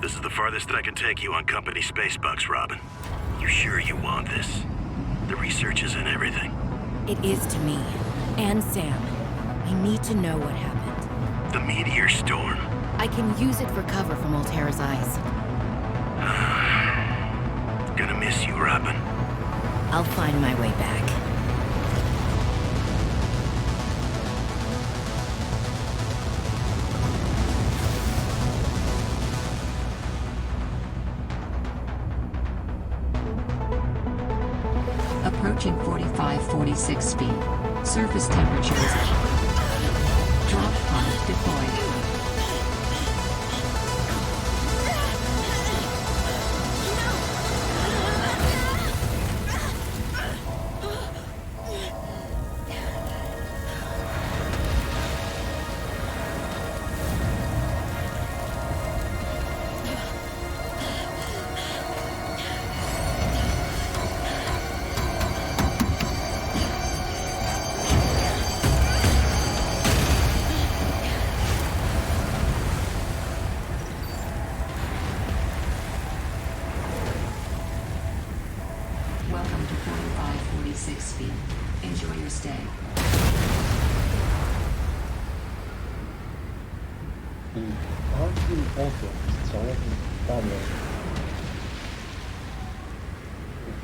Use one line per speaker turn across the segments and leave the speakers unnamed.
This is the farthest that I can take you on company space bucks, Robin. You sure you want this? The research is in everything.
It is to me. And Sam. I need to know what happened.
The meteor storm.
I can use it for cover from Altera's eyes.
Gonna miss you, Robin.
I'll find my way back.
Six feet.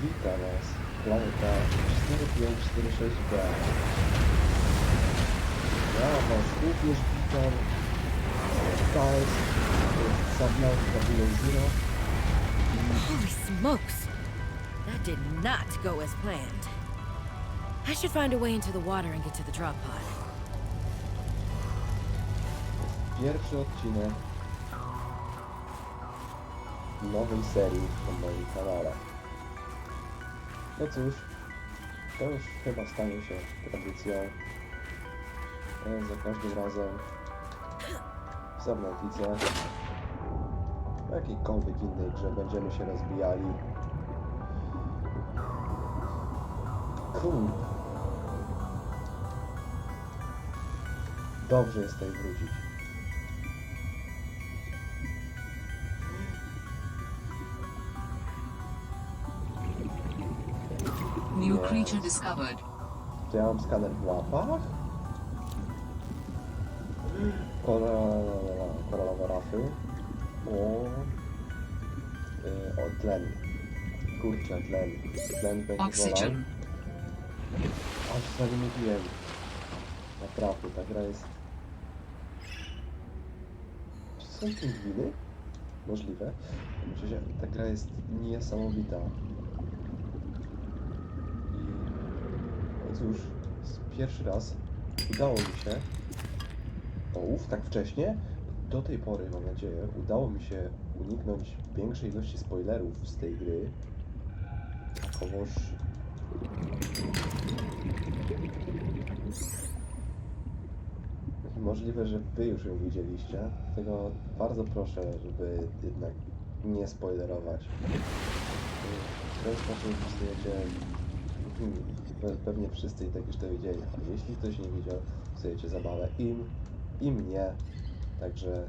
Wita nas planeta 4546b. Ja was również witam. To jest Subnautica Below Zero.
Holy smokes! That did not go as planned. I should find a way into the water and get to the drop pod.
Pierwszy odcinek nowej serii na moim kanale. No cóż, to już chyba stanie się tradycją. E, Za każdym razem w Subnautice, w jakiejkolwiek innej grze będziemy się rozbijali. Kurde. Dobrze jest tutaj wrócić.
New creature discovered.
Czy ja mam skaner w łapach? Koralowa, koralowe rafy. O, yy, o tlen. Kurczę, tlen. Tlen będzie.
Oxygen.
Aż zaniemiłem. Naprawdę, ta gra jest... Czy są pingwiny? Możliwe. Myślę, że ta gra jest niesamowita. I... No cóż, pierwszy raz udało mi się... Ołów, tak wcześnie? Do tej pory, mam nadzieję, udało mi się uniknąć większej ilości spoilerów z tej gry. Takowoż Możliwe, że Wy już ją widzieliście, dlatego bardzo proszę, żeby jednak nie spoilerować. W ten sposób pe- pewnie wszyscy i tak już to widzieli, a jeśli ktoś nie widział, psujecie zabawę im i mnie, także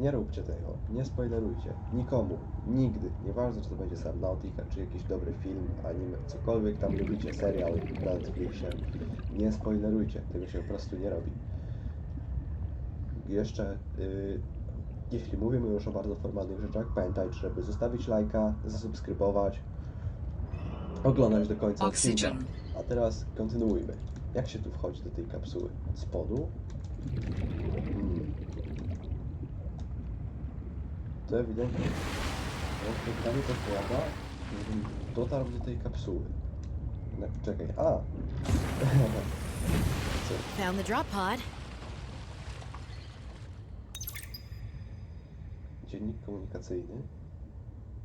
nie róbcie tego, nie spoilerujcie, nikomu, nigdy, nieważne czy to będzie Subnautica, czy jakiś dobry film, anime, cokolwiek tam lubicie, serial na Netflixie, nie spoilerujcie, tego się po prostu nie robi. Jeszcze, y, jeśli mówimy już o bardzo formalnych rzeczach, pamiętajcie, żeby zostawić lajka, zasubskrybować, oglądać do końca.
Oxygen.
A teraz kontynuujmy. Jak się tu wchodzi do tej kapsuły? Od spodu? Hmm. To ewidentnie. Pytanie to pomaga, żebym dotarł do tej kapsuły. No, czekaj, a!
Found the drop pod.
Dziennik komunikacyjny?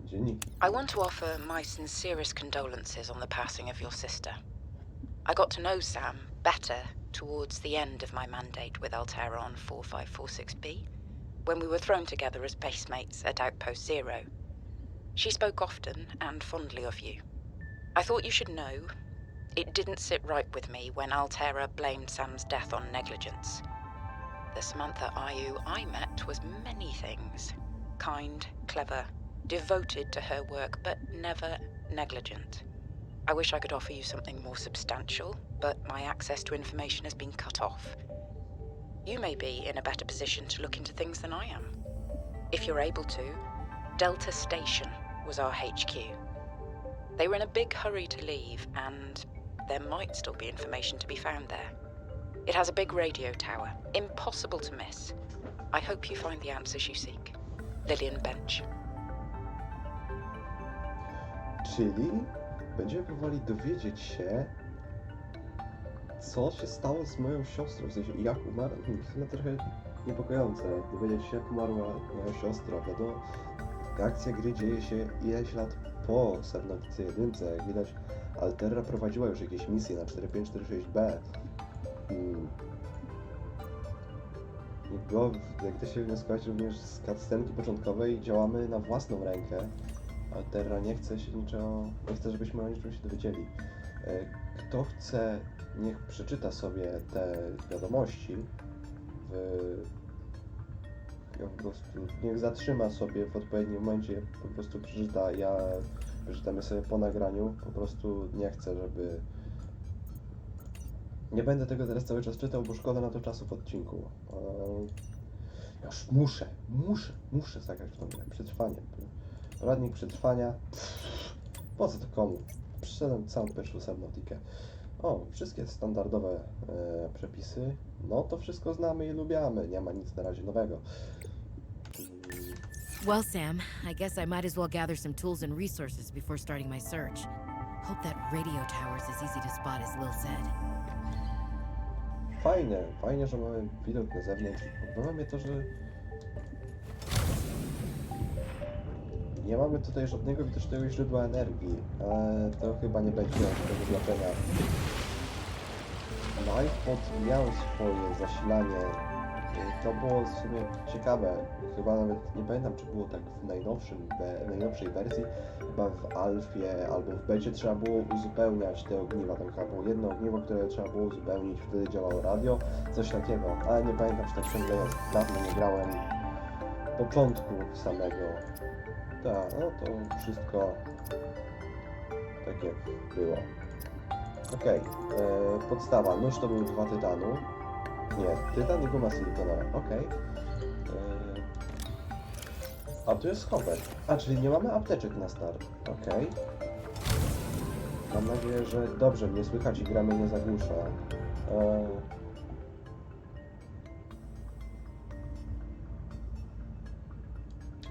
Dziennik.
I want to offer my sincerest condolences on the passing of your sister. I got to know Sam better towards the end of my mandate with Altera on 4546B, when we were thrown together as basemates at Outpost Zero. She spoke often and fondly of you. I thought you should know it didn't sit right with me when Altera blamed Sam's death on negligence. the Samantha Ayu I met was many things kind, clever, devoted to her work, but never negligent. I wish I could offer you something more substantial, but my access to information has been cut off. You may be in a better position to look into things than I am. If you're able to, Delta Station was our HQ. They were in a big hurry to leave, and there might still be information to be found there. It has a big radio tower, impossible to miss. I hope you find the answers you seek. Lillian Bench.
Czyli będziemy próbowali dowiedzieć się, co się stało z moją siostrą, w sensie jak umarła. W sumie trochę niepokojące, dowiedzieć się, jak umarła moja siostra. Wiadomo, akcja gry dzieje się ileś lat po Subnautica 1. Jak widać, Alterra prowadziła już jakieś misje na 4546B. Było, jak to się wnioskować również z cutscenki początkowej, działamy na własną rękę. Alterra nie chce się niczego, nie chce, żebyśmy o niczym się dowiedzieli. E, Kto chce, niech przeczyta sobie te wiadomości. W, ja po prostu niech zatrzyma sobie w odpowiednim momencie, po prostu przeczyta. Ja przeczytamy sobie po nagraniu. Po prostu nie chcę, żeby. Nie będę tego teraz cały czas czytał, bo szkoda na to czasu w odcinku. E, Ja już muszę, muszę, muszę zagrać w tą grę. Przetrwanie. Radnik przetrwania. Pff, po co to komu? Przyszedłem całą pierwszą Subnautikę. O, wszystkie standardowe e, przepisy. No to wszystko znamy i lubiamy. Nie ma nic na razie nowego.
Well, Sam, I guess I might as well gather some tools and resources before starting my search. Hope that radio tower's as easy to spot as Lil said.
Fajne, fajnie, że mamy widok na zewnątrz. Podoba mnie to, że nie mamy tutaj żadnego widocznego źródła energii, ale to chyba nie będzie żadnego znaczenia. iPod miał swoje zasilanie. I To było w sumie ciekawe. Chyba nawet nie pamiętam, czy było tak w najnowszym, we- najnowszej wersji. Chyba w alfie albo w becie trzeba było uzupełniać te ogniwa. Tam chyba było jedno ogniwo, które trzeba było uzupełnić, wtedy działało radio, coś takiego. Ale nie pamiętam, czy tak ciągle jest. Dawno nie grałem początku samego. Tak, no to wszystko tak jak było. Okej, e, podstawa. Nóż to był dwa tytanu. Nie, tytan i guma silikonowa. Okej. E, A tu jest schowek. A, czyli nie mamy apteczek na start. Okej. Mam nadzieję, że dobrze mnie słychać i gra mnie nie zagłusza. E,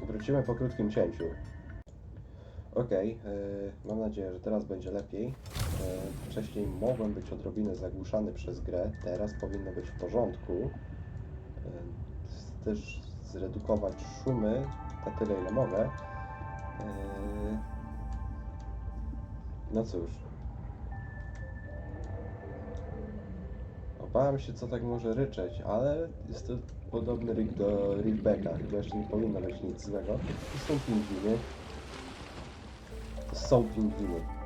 Wrócimy po krótkim cięciu. Okej, e, mam nadzieję, że teraz będzie lepiej. Wcześniej mogłem być odrobinę zagłuszany przez grę, teraz powinno być w porządku. E, też zredukować szumy na tyle, ile mogę. E, no cóż. Obawiam się, co tak może ryczeć, ale jest to podobny rig do Rigbecka, chyba jeszcze nie powinno być nic złego. To są pingwiny. To są pingwiny.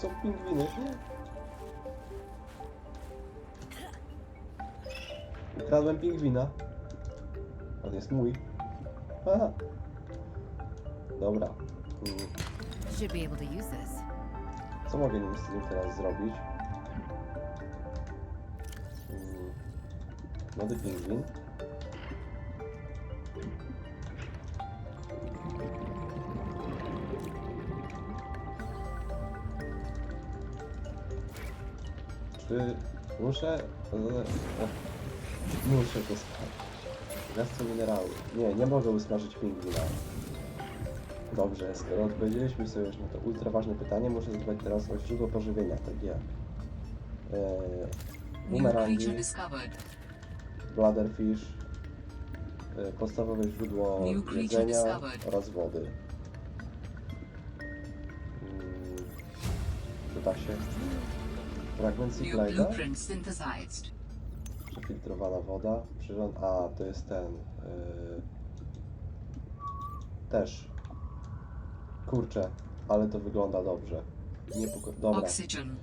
Są pingwiny. Ukradłem pingwina. On jest mój. Aha. Dobra. Mm. Co mogę nim z nim teraz zrobić? Mm, Młody pingwin. Czy muszę... e, Muszę to sprawdzić. Miasto minerały. Nie, nie mogę usmażyć pingwina. Dobrze, skoro odpowiedzieliśmy sobie już na to ultra ważne pytanie, muszę zadbać teraz o źródło pożywienia, tak jak e,
New
bumerangi, bladderfish, e, podstawowe źródło jedzenia oraz wody. Mm, Przyda się. Fragment Seaglide'a, przefiltrowana woda, przyrząd... A, to jest ten... e, też. Kurczę, ale to wygląda dobrze. Nie poko- Dobra.
Oxygen.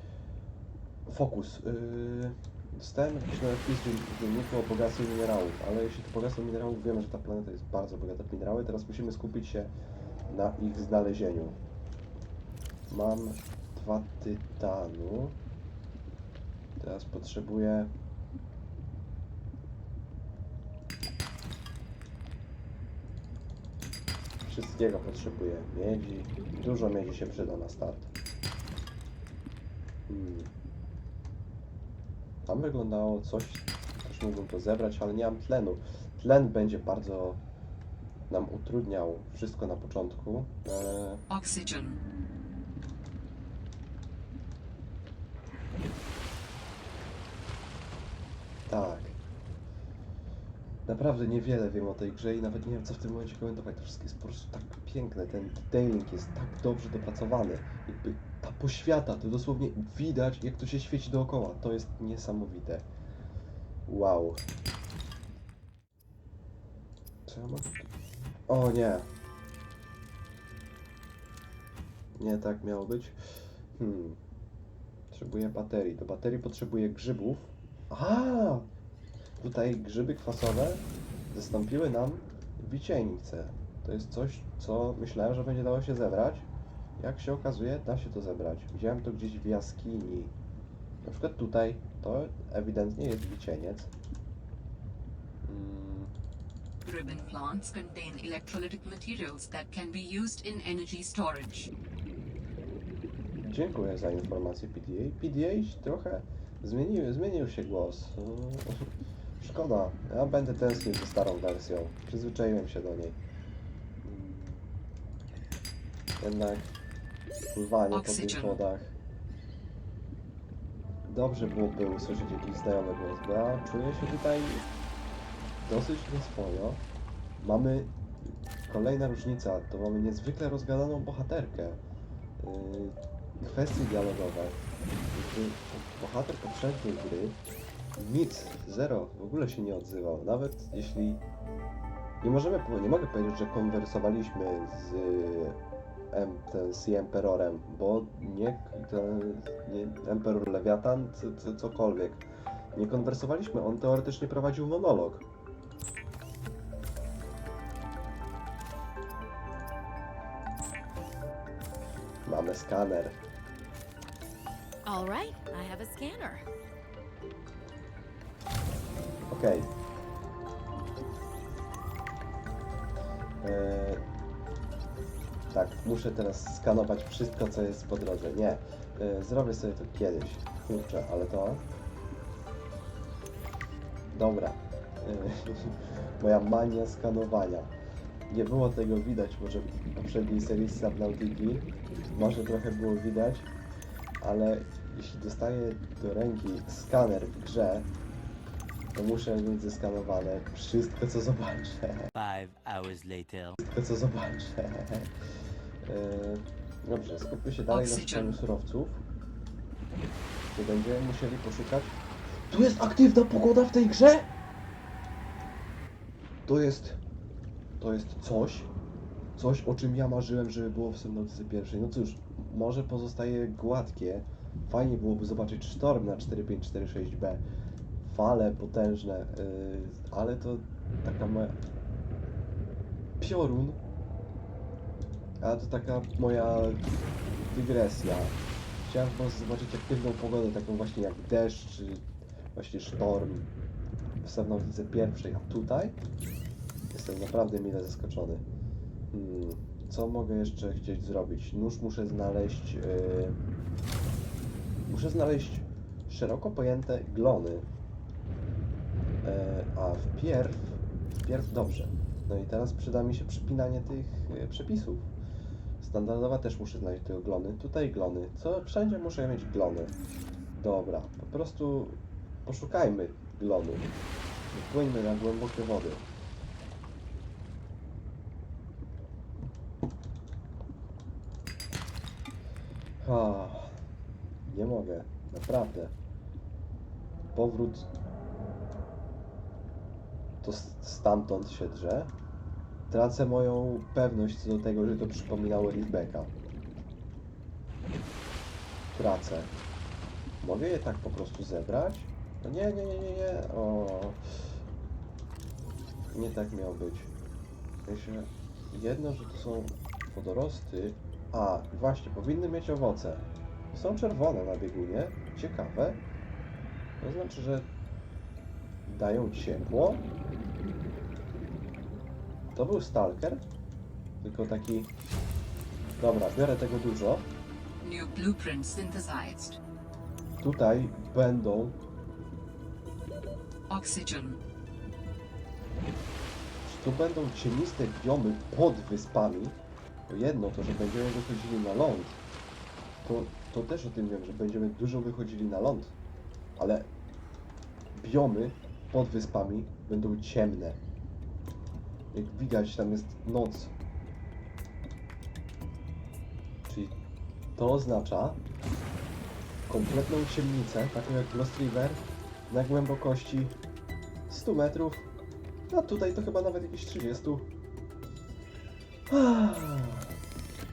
Fokus. Yy, Dostałem jakiś nowy wpis w dzienniku o bogactwie minerałów, ale jeśli to bogactwo minerałów, wiemy, że ta planeta jest bardzo bogata w minerały, teraz musimy skupić się na ich znalezieniu. Mam dwa tytanu. Teraz potrzebuję... Wszystkiego potrzebuję. Miedzi. Dużo miedzi się przyda na start. Hmm. Tam wyglądało coś, też mógłbym to zebrać, ale nie mam tlenu. Tlen będzie bardzo nam utrudniał wszystko na początku. Eee,
Oxygen.
Tak. Naprawdę niewiele wiem o tej grze i nawet nie wiem co w tym momencie komentować. To wszystko jest po prostu tak piękne. Ten detailing jest tak dobrze dopracowany. Jakby ta poświata, to dosłownie widać jak to się świeci dookoła. To jest niesamowite. Wow. Co ja mogę... O nie. Nie tak miało być. Hmm. Potrzebuję baterii. Do baterii potrzebuję grzybów. A! Tutaj grzyby kwasowe zastąpiły nam wiciejnicę. To jest coś, co myślałem, że będzie dało się zebrać. Jak się okazuje, da się to zebrać. Widziałem to gdzieś w jaskini. Na przykład tutaj to ewidentnie jest wicieniec. Mm,
Ribbon plants contain electrolytic materials that can be used in energy storage.
Dziękuję za informację PDA. PDA trochę zmienił, zmienił się głos. Szkoda. Ja będę tęsknił za starą wersją. Przyzwyczaiłem się do niej. Jednak pływanie po tych wodach. Dobrze byłoby usłyszeć jakiś znajomy głos, bo ja czuję się tutaj dosyć nieswojo. Mamy kolejna różnica, to mamy niezwykle rozgadaną bohaterkę. Yy, kwestie dialogowe. Bohater poprzedniej gry nic, zero, w ogóle się nie odzywał. Nawet jeśli nie możemy, nie mogę powiedzieć, że konwersowaliśmy z, em, ten, z Emperorem, bo nie, ten, nie Emperor Lewiatan, c, cokolwiek. Nie konwersowaliśmy, on teoretycznie prowadził monolog. Mamy skaner.
All right, I have a scanner.
Okej. Eee, tak, muszę teraz skanować wszystko, co jest po drodze. Nie, eee, zrobię sobie to kiedyś. Kurczę, ale to... Dobra. Eee, moja mania skanowania. Nie było tego widać może w poprzedniej serii Subnautiki. Może trochę było widać, ale jeśli dostaję do ręki skaner w grze, to muszę mieć zeskanowane wszystko, co zobaczę.
Five hours later.
Wszystko, co zobaczę. Eee, Dobrze, skupmy się dalej na szukaniu surowców. Gdzie będziemy musieli poszukać. Tu jest aktywna pogoda w tej grze! To jest... To jest coś, coś o czym ja marzyłem, żeby było w Subnautyce pierwszej. No cóż, może pozostaje gładkie. Fajnie byłoby zobaczyć sztorm na 4546B. Fale potężne, yy, ale to taka moja... Piorun. A to taka moja dygresja. Chciałem prostu zobaczyć aktywną pogodę, taką właśnie jak deszcz, czy właśnie sztorm w Subnautyce pierwszej, a tutaj jestem naprawdę mile zaskoczony. Hmm, co mogę jeszcze chcieć zrobić? Nóż muszę znaleźć. Yy... Muszę znaleźć szeroko pojęte glony. Yy, a wpierw. Wpierw dobrze. No i teraz przyda mi się przypinanie tych yy, przepisów. Standardowa też muszę znaleźć te glony. Tutaj glony. Co wszędzie muszę mieć glony. Dobra, po prostu poszukajmy glonów. Płyńmy na głębokie wody. Ha, nie mogę, naprawdę. Powrót to stamtąd się drze. Tracę moją pewność co do tego, że to przypominało Riftbacka. Tracę. Mogę je tak po prostu zebrać? No nie, nie, nie, nie, nie. O. Nie tak miało być. Myślę, jedno, że to są wodorosty. A, właśnie, powinny mieć owoce. Są czerwone na biegunie. Ciekawe. To znaczy, że dają ciepło. To był stalker. Tylko taki... Dobra, biorę tego dużo.
New blueprint synthesized.
Tutaj będą
Oxygen.
tu będą cieniste biomy pod wyspami. Jedno to, że będziemy wychodzili na ląd. To, to też o tym wiem, że będziemy dużo wychodzili na ląd. Ale biomy pod wyspami będą ciemne. Jak widać, tam jest noc. Czyli to oznacza kompletną ciemnicę, taką jak Lost River, na głębokości 100 metrów a tutaj to chyba nawet jakieś 30.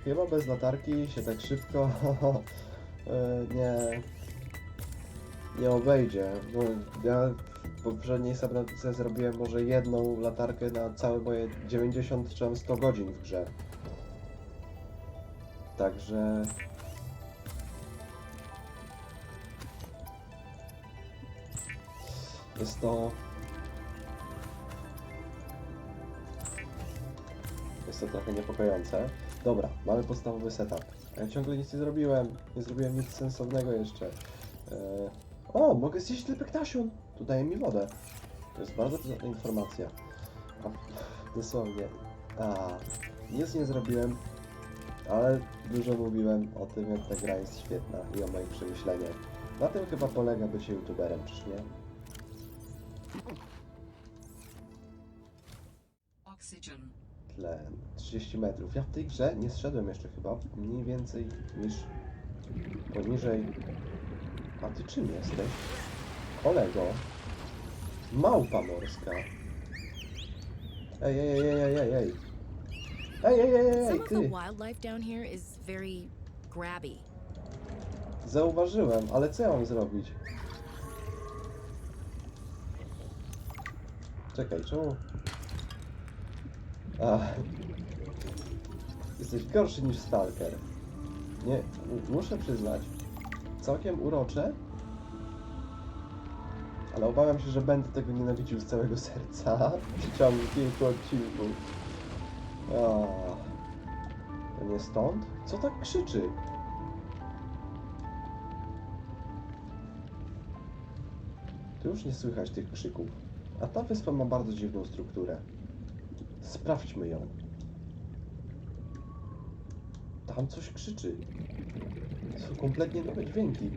Chyba bez latarki się tak szybko e, nie, nie obejdzie. Bo ja w poprzedniej subnautyce zrobiłem może jedną latarkę na całe moje 90 czy tam 100 godzin w grze. Także jest to To trochę niepokojące. Dobra, mamy podstawowy setup. Ja ciągle nic nie zrobiłem. Nie zrobiłem nic sensownego jeszcze. Eee... O, mogę zjeść lepektasion! Tu daje mi wodę. To jest bardzo przydatna informacja. A, dosłownie. A, nic nie zrobiłem, ale dużo mówiłem o tym, jak ta gra jest świetna i o moich przemyśleniach. Na tym chyba polega bycie youtuberem, czyż nie?
Oxygen.
Tlen. 30 metrów. Ja w tej grze nie zszedłem jeszcze chyba mniej więcej niż poniżej. A ty czym jesteś? Kolego. Małpa morska. Ej, ej, ej, ej, ej, ej, ej. Ej, ej, ej, ej,
Some
ej,
of the
ty.
wildlife down here is very grabby.
Zauważyłem, ale co ja mam zrobić? Czekaj, czemu? A. Jesteś gorszy niż Stalker. Nie, muszę przyznać. Całkiem urocze. Ale obawiam się, że będę tego nienawidził z całego serca w kilku odcinków. To nie stąd? Co tak krzyczy? Tu już nie słychać tych krzyków. A ta wyspa ma bardzo dziwną strukturę. Sprawdźmy ją. Tam coś krzyczy. Są kompletnie nowe dźwięki.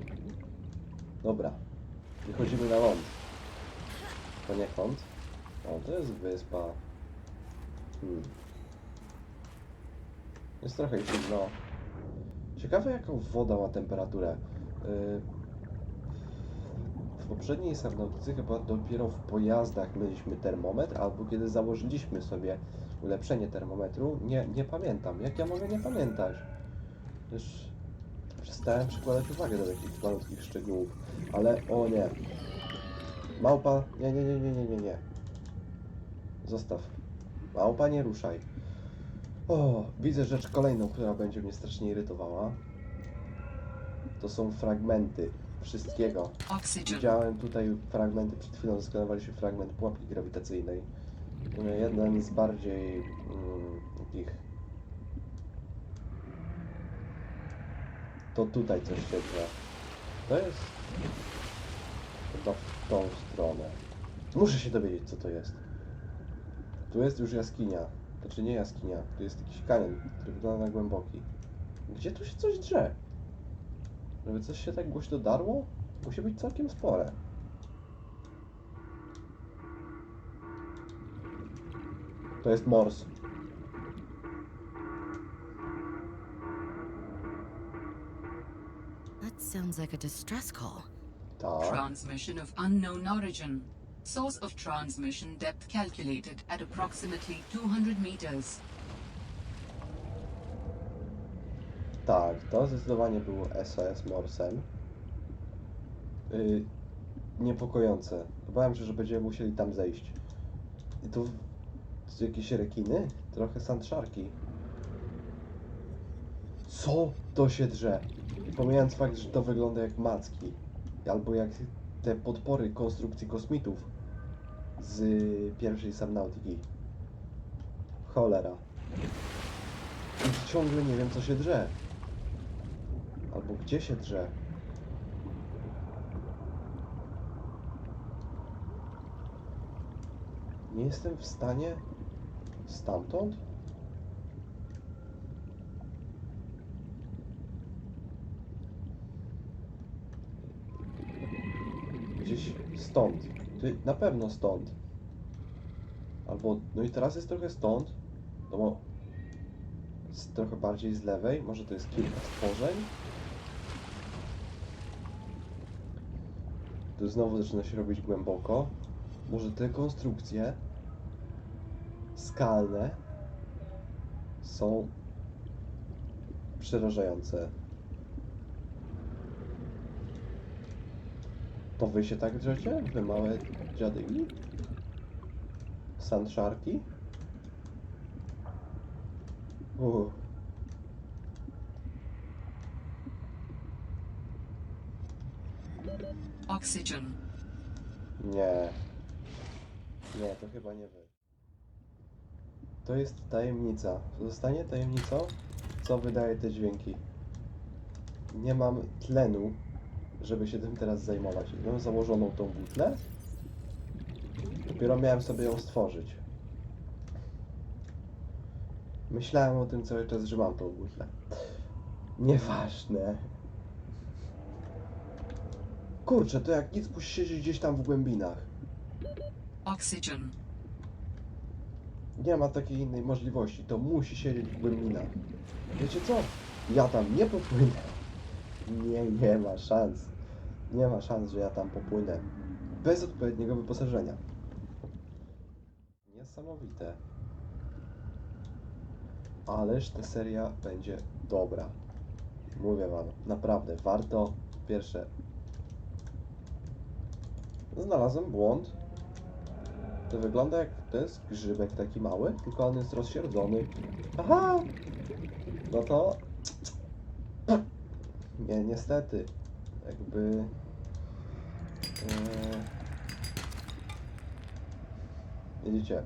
Dobra. Wychodzimy na ląd. Poniekąd. O, to jest wyspa. Hmm. Jest trochę zimno. Ciekawe jaką woda ma temperaturę. Yy, w poprzedniej Subnautyce chyba dopiero w pojazdach mieliśmy termometr, albo kiedy założyliśmy sobie ulepszenie termometru. Nie, nie pamiętam. Jak ja mogę nie pamiętać? Już przestałem przykładać uwagę do takich malutkich szczegółów. Ale o nie. Małpa. Nie, nie, nie, nie, nie, nie, nie. Zostaw. Małpa, nie ruszaj. O, widzę rzecz kolejną, która będzie mnie strasznie irytowała. To są fragmenty wszystkiego.
Oxygen.
Widziałem tutaj fragmenty, przed chwilą skanowaliśmy fragment pułapki grawitacyjnej. E, Jeden z bardziej mm, takich... To tutaj coś się dzieje. To jest... Chyba w tą stronę. Muszę się dowiedzieć, co to jest. Tu jest już jaskinia. Znaczy nie jaskinia, tu jest jakiś kanion, który wygląda na głęboki. Gdzie tu się coś drze? Żeby coś się tak głośno darło? Musi być całkiem spore. To jest mors.
That sounds like a distress call.
Tak.
Transmission of unknown origin. Source of transmission depth calculated at approximately 200 meters.
Tak, to zdecydowanie było SOS Morsem. Y, niepokojące. Bałem się, że będziemy musieli tam zejść. I tu jakieś rekiny? Trochę sandszarki. Co to się drze? Pomijając fakt, że to wygląda jak macki. Albo jak te podpory konstrukcji kosmitów z pierwszej Subnautiki. Cholera. I ciągle nie wiem co się drze. Albo gdzie się drze. Nie jestem w stanie stamtąd? Gdzieś stąd. Ty, na pewno stąd. Albo, no i teraz jest trochę stąd. No bo trochę bardziej z lewej. Może to jest kilka stworzeń. Tu znowu zaczyna się robić głęboko. Może te konstrukcje skalne są przerażające. To wy się tak drzecie? Wy małe dziadygi? Sandszarki? Uff.
Oxygen.
Nie. Nie, to chyba nie wy. To jest tajemnica. Zostanie tajemnicą, co wydaje te dźwięki. Nie mam tlenu, żeby się tym teraz zajmować. Mam założoną tą butlę. Dopiero miałem sobie ją stworzyć. Myślałem o tym cały czas, że mam tą butlę. Nieważne. Kurczę, to jak nic musi siedzieć gdzieś tam w głębinach.
Oxygen.
Nie ma takiej innej możliwości. To musi siedzieć w głębinach. Wiecie co? Ja tam nie popłynę. Nie, nie ma szans. Nie ma szans, że ja tam popłynę. Bez odpowiedniego wyposażenia. Niesamowite. Ależ ta seria będzie dobra. Mówię wam, naprawdę warto. Pierwsze. Znalazłem błąd. To wygląda jak to jest grzybek taki mały, tylko on jest rozsierdzony. Aha! No to. Nie, niestety. Jakby. E... Widzicie,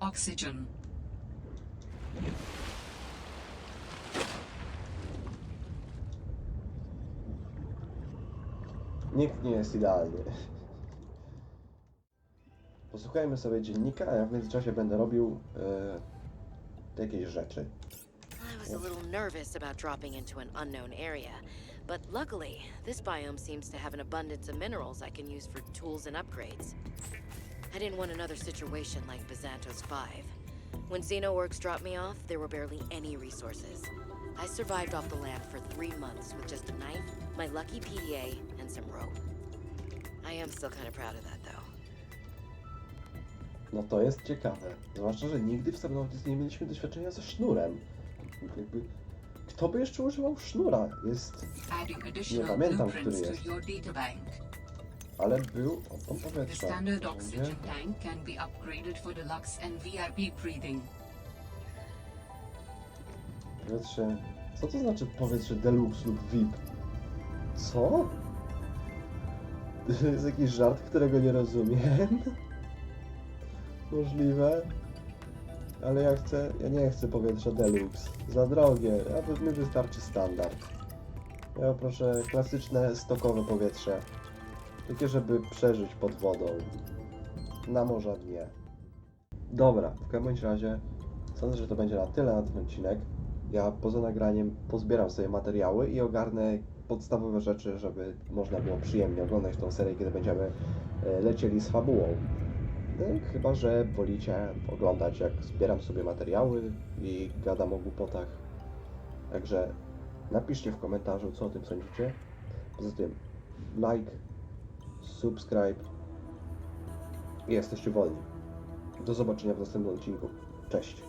Oxygen.
nikt nie jest idealny. Posłuchajmy sobie dziennika, a ja w międzyczasie będę robił e, jakieś rzeczy.
But luckily, this biome seems to have an abundance of minerals I can use for tools and upgrades. I didn't want another situation like Byzantos 5. When Xenoworks dropped me off, there were barely any resources. I survived off the land for three months with just a knife, my lucky PDA, and some rope. I am still kind of proud of that.
No to jest ciekawe. Zwłaszcza, że nigdy w Subnautis nie mieliśmy doświadczenia ze sznurem. Jakby, kto by jeszcze używał sznura? Jest,
additional
pamiętam, który jest. ale był o
The
powietrza. Powietrze. Co to znaczy powietrze deluxe lub VIP? Co? To jest jakiś żart, którego nie rozumiem. Możliwe. Ale ja chcę. Ja nie chcę powietrza deluxe. Za drogie. A mi wystarczy standard. Ja proszę klasyczne, stokowe powietrze. Takie, żeby przeżyć pod wodą. Na morza nie. Dobra, w każdym razie sądzę, że to będzie na tyle na ten odcinek. Ja poza nagraniem pozbieram sobie materiały i ogarnę podstawowe rzeczy, żeby można było przyjemnie oglądać tą serię, kiedy będziemy e, lecieli z fabułą. Chyba, że wolicie oglądać, jak zbieram sobie materiały i gadam o głupotach. Także napiszcie w komentarzu, co o tym sądzicie. Poza tym, like, subscribe i jesteście wolni. Do zobaczenia w następnym odcinku. Cześć.